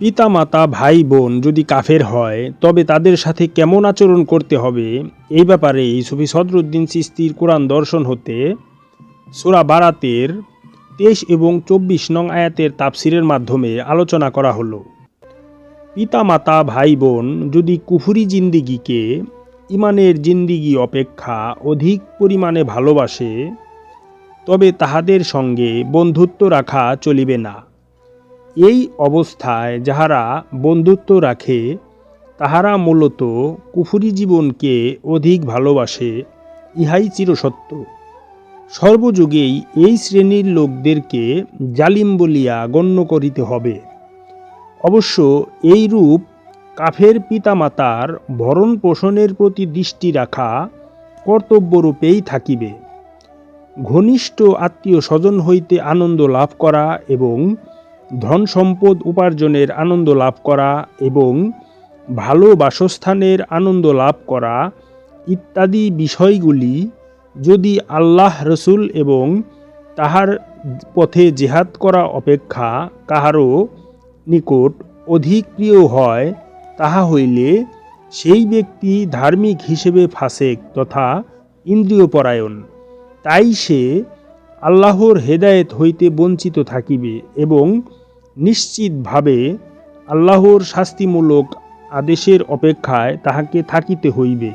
পিতামাতা ভাই বোন যদি কাফের হয়, তবে তাদের সাথে কেমন আচরণ করতে হবে? এই ব্যাপারে সুফি সদরুদ্দিন সিস্তির কোরআন দর্শন হতে সুরা বারাতের তেইশ এবং চব্বিশ নং আয়াতের তাপসিরের মাধ্যমে আলোচনা করা হলো। পিতামাতা ভাই বোন যদি কুফুরি জিন্দিগিকে ইমানের জিন্দিগি অপেক্ষা অধিক পরিমাণে ভালোবাসে, তবে তাহাদের সঙ্গে বন্ধুত্ব রাখা চলিবে না। এই অবস্থায় যাহারা বন্ধুত্ব রাখে, তাহারা মূলত কুফুরি জীবনকে অধিক ভালোবাসে, ইহাই চিরসত্য। সর্বযুগেই এই শ্রেণির লোকদেরকে জালিম বলিয়া গণ্য করিতে হবে। অবশ্য এই রূপ কাফের পিতামাতার ভরণ পোষণের প্রতি দৃষ্টি রাখা কর্তব্যরূপেই থাকিবে। ঘনিষ্ঠ আত্মীয় স্বজন হইতে আনন্দ লাভ করা এবং ধন সম্পদ উপার্জনের আনন্দ লাভ করা এবং ভালো বাসস্থানের আনন্দ লাভ করা ইত্যাদি বিষয়গুলি যদি আল্লাহ রসুল এবং তাহার পথে জেহাদ করা অপেক্ষা কাহারও নিকট অধিক প্রিয় হয়, তাহা হইলে সেই ব্যক্তি ধার্মিক হিসেবে ফাসেক তথা ইন্দ্রিয়পরায়ণ। তাই সে আল্লাহর হেদায়েত হইতে বঞ্চিত থাকিবে এবং নিশ্চিতভাবে আল্লাহর শাস্তিমূলক আদেশের অপেক্ষায় তাহাকে থাকিতে হইবে।